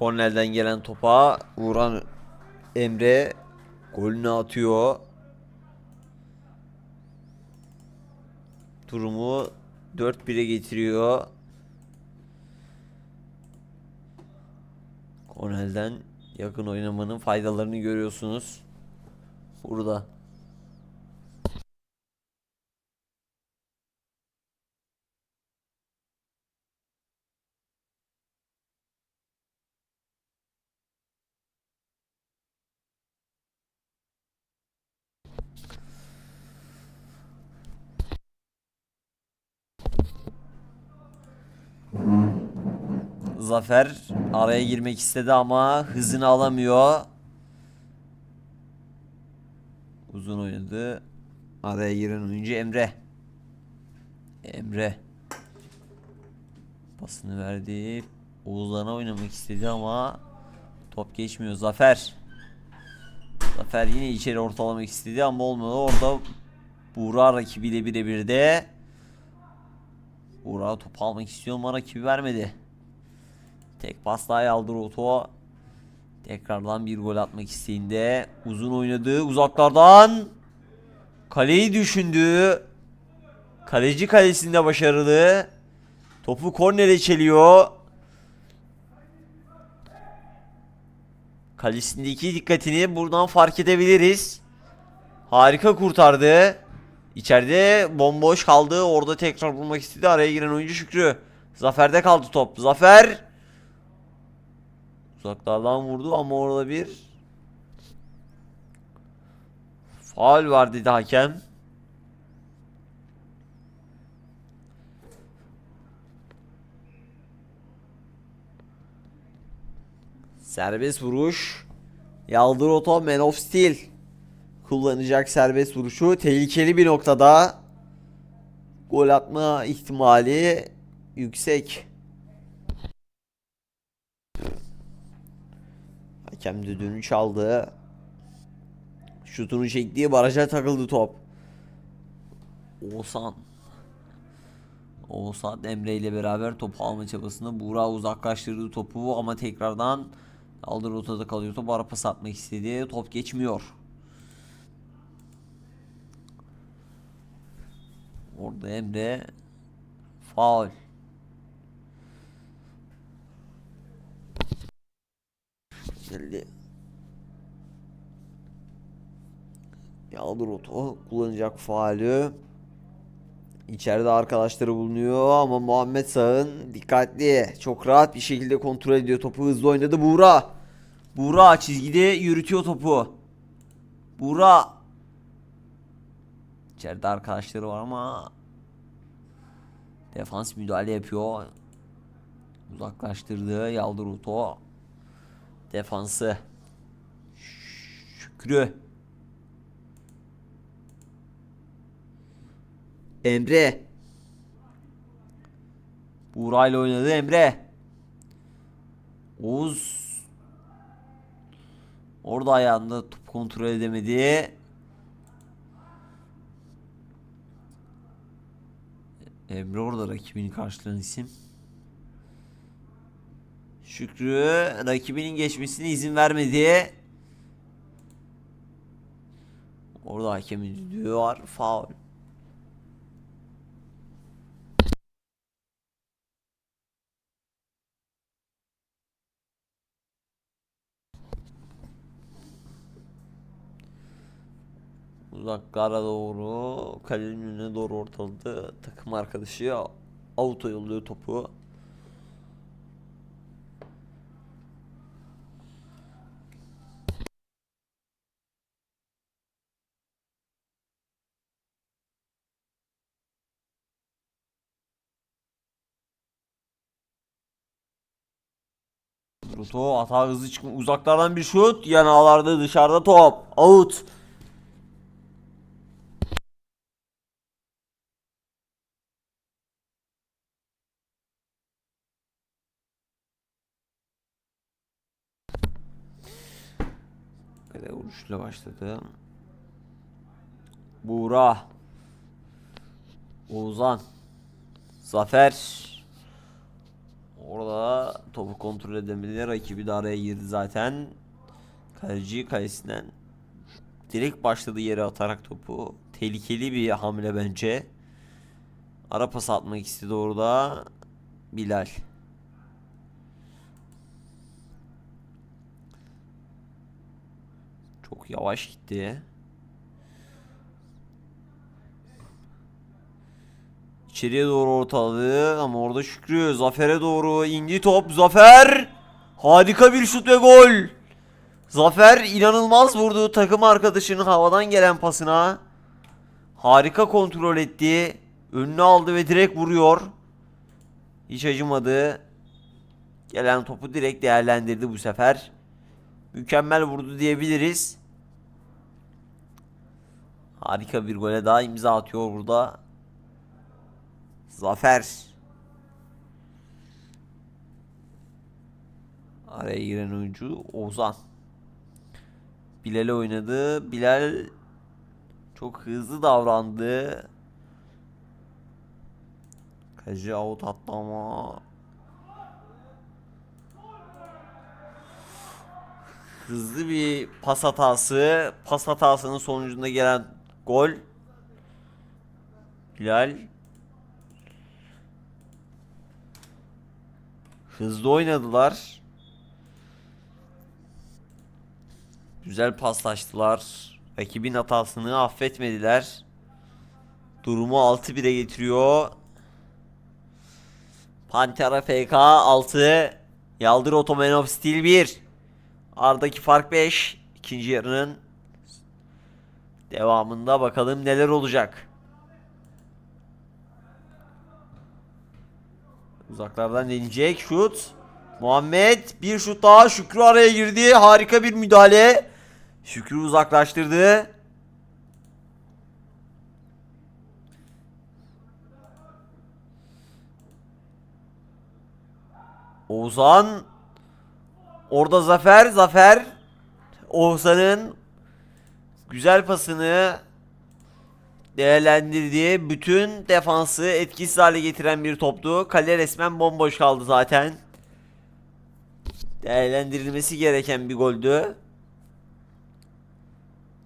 Kornel'den gelen topa vuran Emre golünü atıyor. Durumu 4-1'e getiriyor. Kornel'den yakın oynamanın faydalarını görüyorsunuz. Burada. Zafer araya girmek istedi ama hızını alamıyor. Uzun oynadı. Araya giren oyuncu Emre. Emre. Pasını verdi. Oğuzhan'a oynamak istedi ama top geçmiyor. Zafer. Zafer yine içeri ortalamak istedi ama olmadı. Orada Buğra rakibiyle birebir de Buğra top almak istiyor ama rakibi vermedi. Tek pas daha aldı Roto. Tekrardan bir gol atmak isteğinde uzun oynadı uzaklardan kaleyi düşündü. Kaleci kalesinde başarılı. Topu kornere çeliyor. Kalesindeki dikkatini buradan fark edebiliriz. Harika kurtardı. İçeride bomboş kaldı. Orada tekrar bulmak istedi. Araya giren oyuncu Şükrü. Zafer'de kaldı top. Zafer Uzaklardan vurdu ama orada bir faul var dedi hakem. Serbest vuruş. Yaldıroto Man of Steel kullanacak serbest vuruşu. Tehlikeli bir noktada. Gol atma ihtimali yüksek. Hakem düdüğünü çaldı. Şutunu çektiği baraja takıldı top. Oğuzhan. Oğuzhan Emre ile beraber topu alma çabasında Buğra uzaklaştırdı topu ama tekrardan aldı rotada kalıyor top ara pas atmak istedi top geçmiyor. Orada Emre faul. Geldi. Yaldır oto kullanacak faali. İçeride arkadaşları bulunuyor ama Muhammed Sağ'ın dikkatli. Çok rahat bir şekilde kontrol ediyor topu. Hızlı oynadı Buğra. Buğra çizgide yürütüyor topu. Buğra. İçeride arkadaşları var ama defans müdahale yapıyor. Uzaklaştırdı Yaldır Oto. Defansı. Şükrü. Emre. Buğra ile oynadı Emre. Oğuz. Orada ayağında top kontrol edemedi. Emre orada rakibini karşılayan isim. Şükrü rakibinin geçmesine izin vermedi. Orada hakemin düdüğü var. Faul. Uzaklara doğru kalenin önüne doğru ortaladı. Takım arkadaşı auto yolluyor topu. Ruto hata hızlı çıkma. Uzaklardan bir şut. Yan ağlarda dışarıda top. Out. Kale vuruşla başladı. Buğra. Oğuzhan. Zafer Orada topu kontrol edemedi. Rakibi de araya girdi zaten. Kaleci kalesinden direkt başladı yere atarak topu. Tehlikeli bir hamle bence. Ara pas atmak istedi orada. Bilal. Çok yavaş gitti. İçeriye doğru ortaladı ama orada Şükrü Zafer'e doğru indi top. Zafer harika bir şut ve gol. Zafer inanılmaz vurdu takım arkadaşının havadan gelen pasına. Harika kontrol etti. Önüne aldı ve direkt vuruyor. Hiç acımadı. Gelen topu direkt değerlendirdi bu sefer. Mükemmel vurdu diyebiliriz. Harika bir gole daha imza atıyor burada Zafer. Araya giren oyuncu Ozan. Bilal oynadı. Bilal çok hızlı davrandı. Kacı out attı ama. Hızlı bir pas hatası. Pas hatasının sonucunda gelen gol. Bilal Hızlı oynadılar. Güzel paslaştılar. Rakibin hatasını affetmediler. Durumu 6-1'e getiriyor. Pantera FK 6. Yaldır Ottoman of Steel 1. Ardaki fark 5. İkinci yarının devamında bakalım neler olacak. Uzaklardan deneyecek şut. Muhammed bir şut daha Şükrü araya girdi. Harika bir müdahale. Şükrü uzaklaştırdı. Oğuzhan Orada Zafer Zafer Oğuzhan'ın güzel pasını değerlendirdiği bütün defansı etkisiz hale getiren bir toptu. Kale resmen bomboş kaldı zaten. Değerlendirilmesi gereken bir goldü.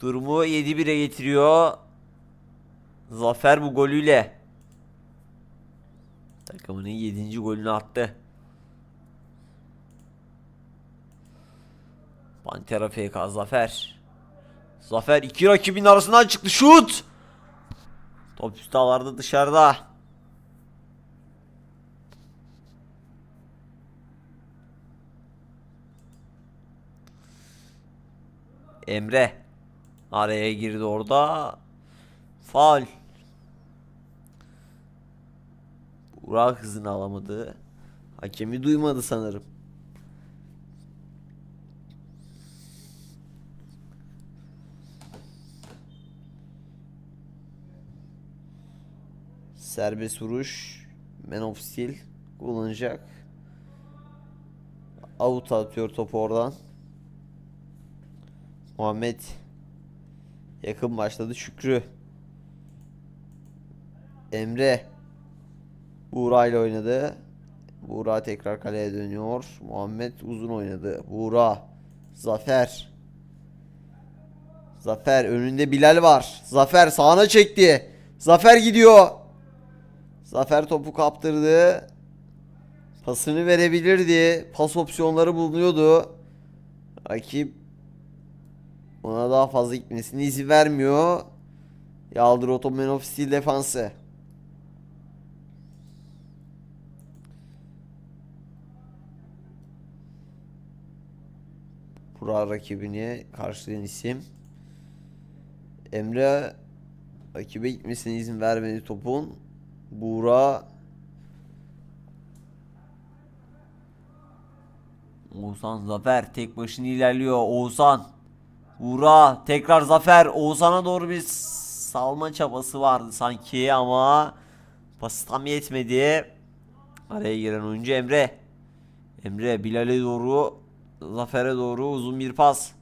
Durumu 7-1'e getiriyor. Zafer bu golüyle takımının 7. golünü attı. Pantera FK Zafer. Zafer iki rakibin arasından çıktı. Şut! Top üstü ağlarda dışarıda. Emre araya girdi orada. Faul. Burak hızını alamadı. Hakemi duymadı sanırım. Serbest vuruş. Man of Steel kullanacak. Out atıyor topu oradan. Muhammed yakın başladı Şükrü. Emre Buğra ile oynadı. Buğra tekrar kaleye dönüyor. Muhammed uzun oynadı. Buğra Zafer Zafer önünde Bilal var. Zafer sağına çekti. Zafer gidiyor. Zafer topu kaptırdı. Pasını verebilirdi. Pas opsiyonları bulunuyordu. Rakip ona daha fazla gitmesine izin vermiyor. Yaldır Ottoman of defansı. Burak rakibini karşılayan isim. Emre rakibe gitmesine izin vermedi topun. Buğra Oğuzhan Zafer tek başına ilerliyor. Oğuzhan Buğra tekrar Zafer Oğuzhan'a doğru bir salma çabası vardı sanki ama pası tam yetmedi. Araya giren oyuncu Emre. Emre Bilal'e doğru Zafer'e doğru uzun bir pas.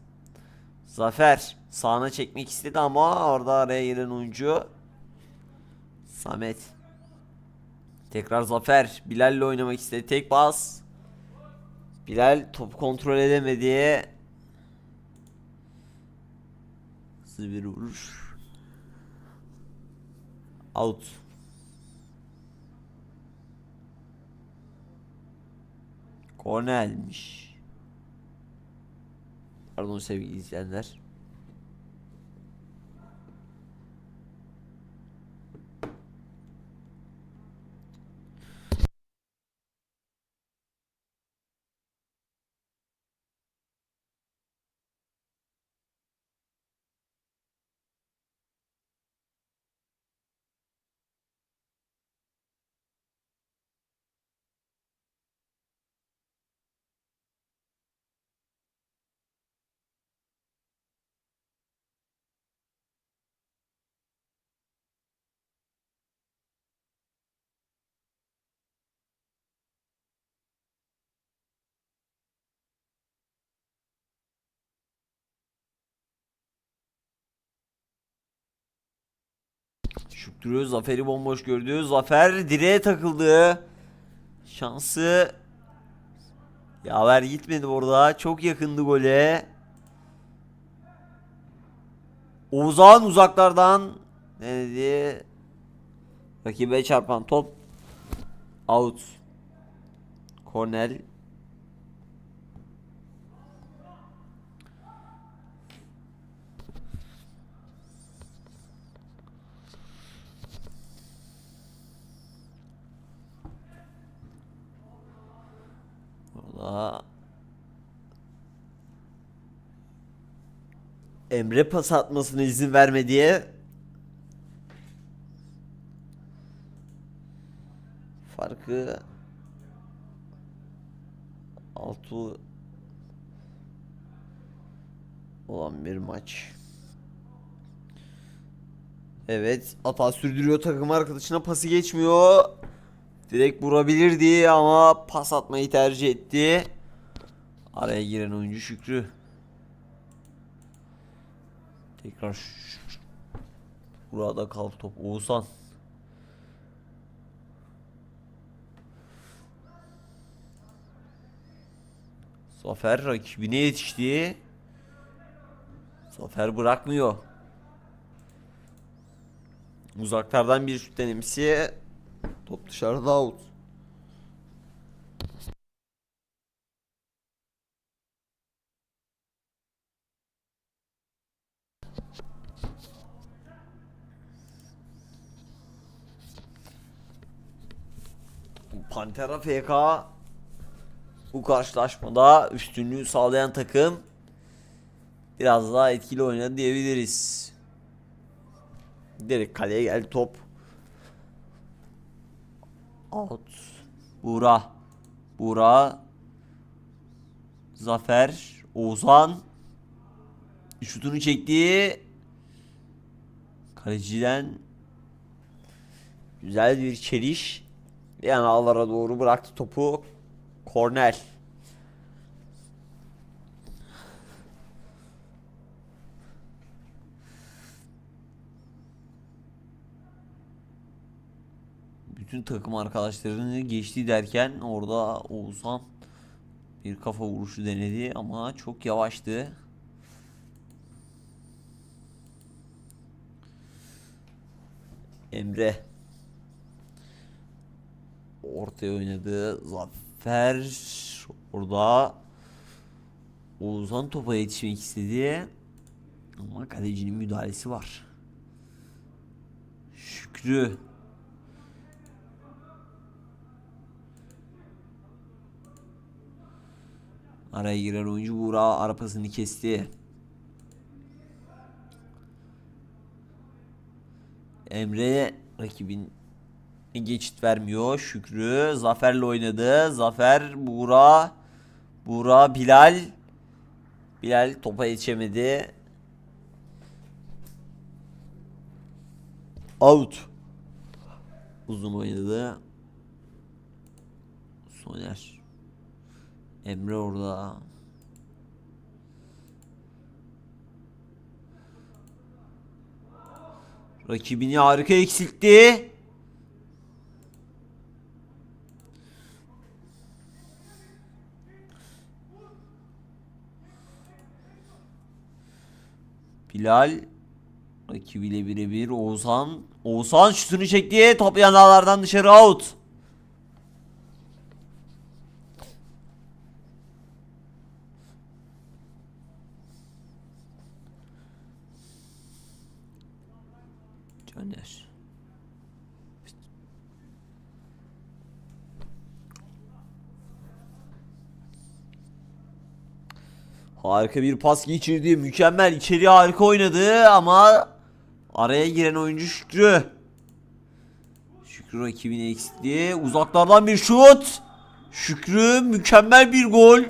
Zafer sağına çekmek istedi ama orada araya giren oyuncu Samet Tekrar Zafer. Bilal'le oynamak istedi. Tek pas. Bilal topu kontrol edemedi. Hızlı bir vuruş. Out. Kornelmiş. Pardon sevgili izleyenler. Şükrü Zafer'i bomboş gördü. Zafer direğe takıldı. Şansı Yaver gitmedi orada. Çok yakındı gole. Oğuzhan uzaklardan denedi. Rakibe çarpan top out. Kornel Orada Emre pas atmasına izin verme diye farkı altı olan bir maç. Evet, Ata sürdürüyor takım arkadaşına pası geçmiyor. Direkt vurabilirdi ama pas atmayı tercih etti. Araya giren oyuncu Şükrü. Tekrar. Burada kal top Oğuzhan. Zafer rakibine yetişti. Zafer bırakmıyor. Uzaklardan bir şut denemesi Top dışarıda out. Pantera FK bu karşılaşmada üstünlüğü sağlayan takım biraz daha etkili oynadı diyebiliriz. Direkt kaleye geldi top. Out. Buğra. Buğra. Zafer. Oğuzhan. Şutunu çekti. Kaleciden güzel bir çeliş. Yani ağlara doğru bıraktı topu. Kornel. bütün takım arkadaşlarını geçti derken orada Oğuzhan bir kafa vuruşu denedi ama çok yavaştı. Emre ortaya oynadı. Zafer orada Oğuzhan topa yetişmek istedi. Ama kalecinin müdahalesi var. Şükrü Araya giren oyuncu Buğra arapasını kesti. Emre rakibin geçit vermiyor. Şükrü Zafer'le oynadı. Zafer Buğra Buğra Bilal Bilal topa yetişemedi. Out. Uzun oynadı. Soner. Emre orada. Rakibini harika eksiltti. Bilal rakibiyle birebir Oğuzhan. Oğuzhan şutunu çekti. Top yanlardan dışarı out. Caner. Harika bir pas geçirdi. Mükemmel. içeriye harika oynadı ama araya giren oyuncu Şükrü. Şükrü rakibini eksiltti. Uzaklardan bir şut. Şükrü mükemmel bir gol.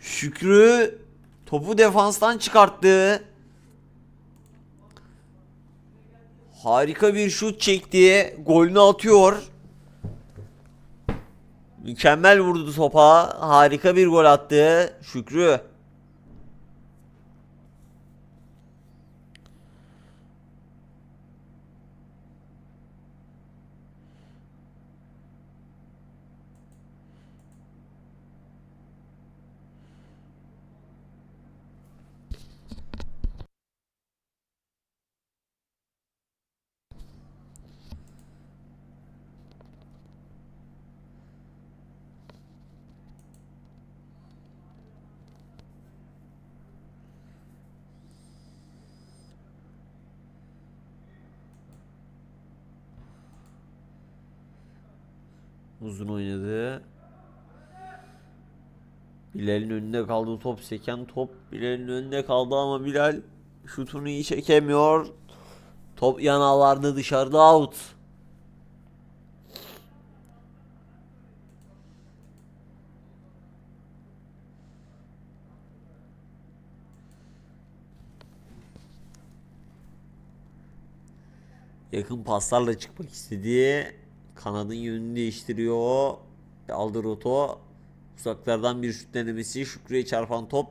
Şükrü topu defanstan çıkarttı. Harika bir şut çekti. Golünü atıyor. Mükemmel vurdu topa. Harika bir gol attı. Şükrü. Uzun oynadı. Bilal'in önünde kaldı top seken top Bilal'in önünde kaldı ama Bilal şutunu iyi çekemiyor. Top yanağlarda dışarıda out. Yakın paslarla çıkmak istedi. Kanadın yönünü değiştiriyor. Aldı roto. Uzaklardan bir şut denemesi. Şükrü'ye çarpan top.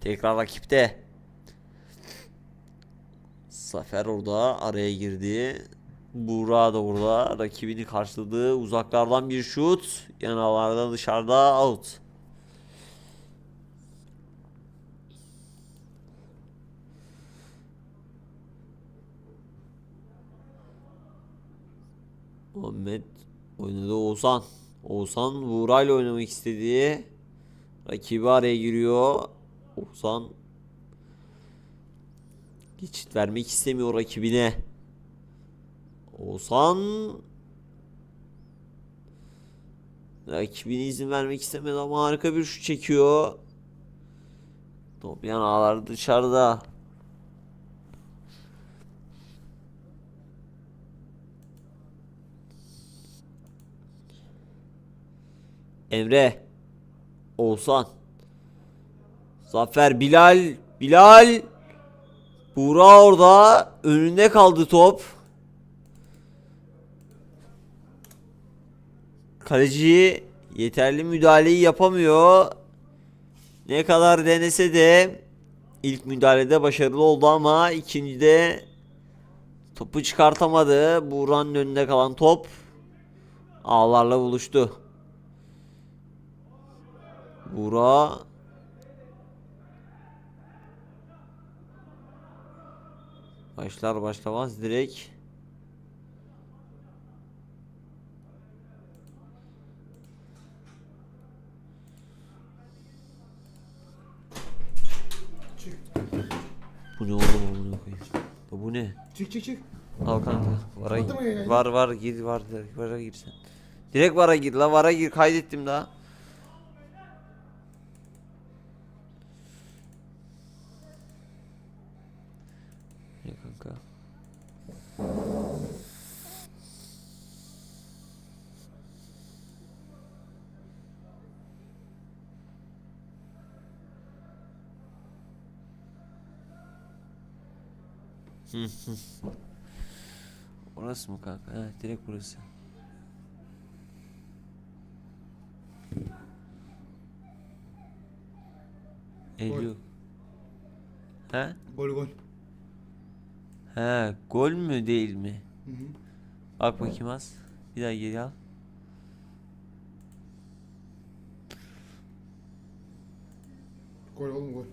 Tekrar rakipte. Zafer orada araya girdi. Buğra da orada rakibini karşıladı. Uzaklardan bir şut. Yanarlarda dışarıda out. Muhammed oynadı Oğuzhan. Oğuzhan Buğra ile oynamak istediği rakibi araya giriyor. Oğuzhan geçit vermek istemiyor rakibine. Oğuzhan rakibine izin vermek istemedi ama harika bir şut çekiyor. Top yanağlar dışarıda. Emre Oğuzhan Zafer Bilal Bilal Buğra orada önünde kaldı top. Kaleci yeterli müdahaleyi yapamıyor. Ne kadar denese de ilk müdahalede başarılı oldu ama ikincide topu çıkartamadı. Buğra'nın önünde kalan top ağlarla buluştu Bura Başlar başlamaz direkt Bu ne oğlum amına koyayım? Ya Bu ne? Çık çık çık. Al kanka. Vara yayını? Var var gir var direkt vara gir sen. Direkt vara gir la vara gir kaydettim daha. Ne kanka? Hı hı. Orası mı kanka? He direkt burası. Gol. He? Gol gol. He gol mü değil mi? Hı hı. Bak bakayım az. Bir daha geri al. Gol oğlum gol.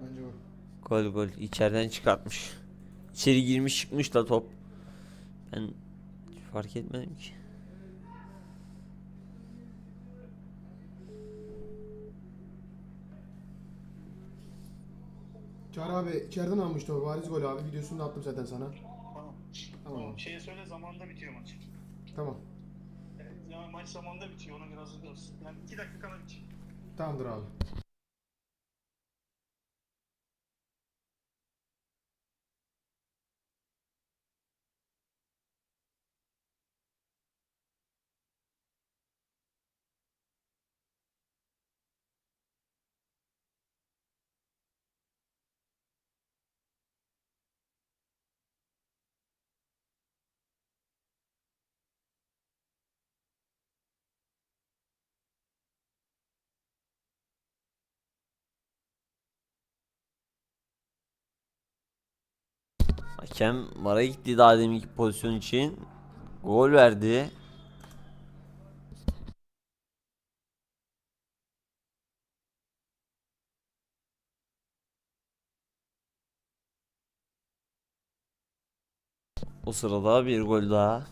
Bence gol. Gol içeriden çıkartmış. İçeri girmiş çıkmış da top. Ben fark etmedim ki. Çağrı abi içeriden almıştı o bariz gol abi. Videosunu da attım zaten sana. Tamam. Tamam. Tamam. Şeye söyle zamanında bitiyor maç. Tamam. Evet, yani maç zamanında bitiyor ona biraz hızlı olsun. Yani 2 dakika kala bitiyor. Tamamdır abi. Hakem vara gitti daha deminki pozisyon için. Gol verdi. O sırada bir gol daha.